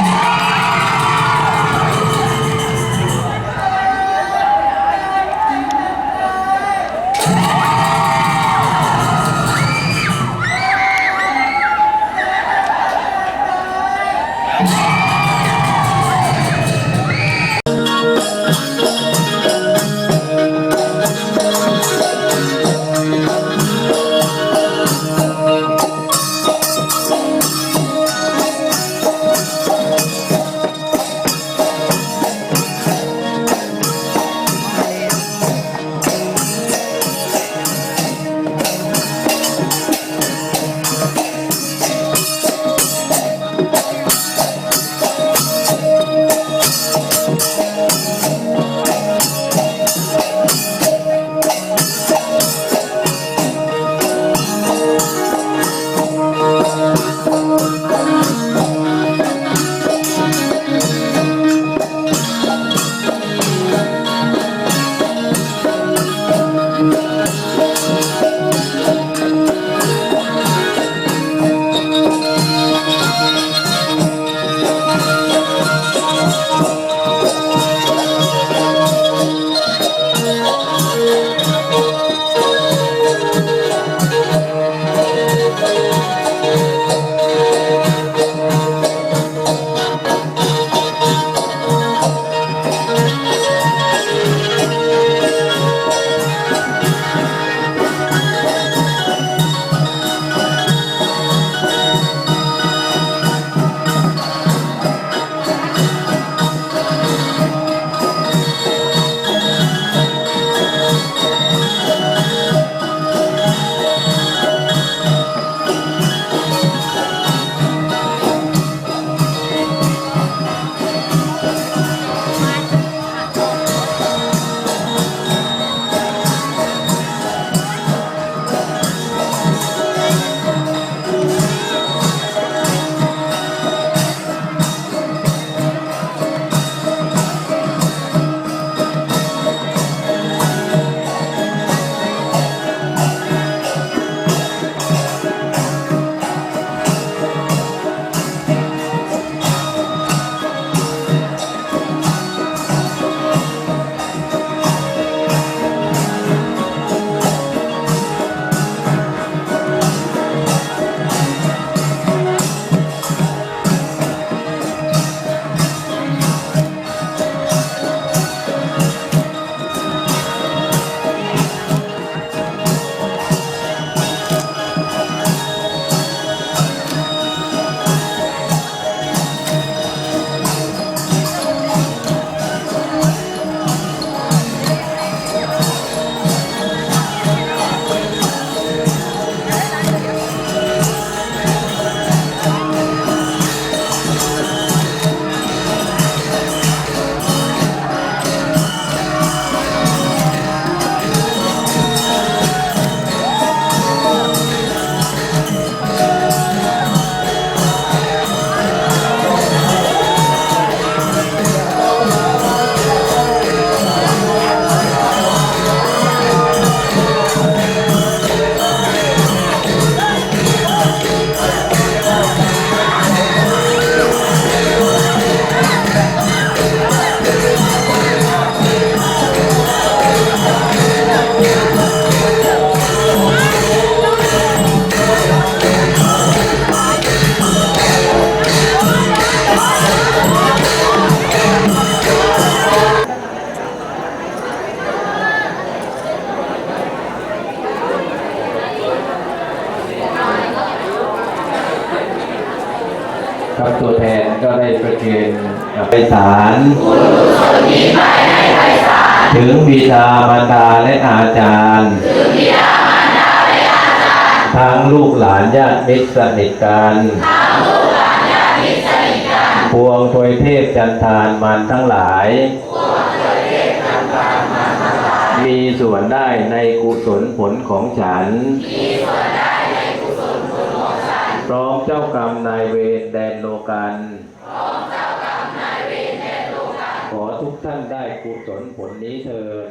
Yeah. ครับตัวแทนก็ได้ประเคนไปศาลถึงบิดามารดาและอาจารย์ทั้งลูกหลานญาติมิตรสนิทกันพวงทวยเทพจันทานมันทั้งหลาย มีส่วนได้ในกุศลผลของฉันพ ร้อมเจ้ากรรมนายเวรแดนโลกัน ขอทุกท่านได้กุศลผลนี้เทิน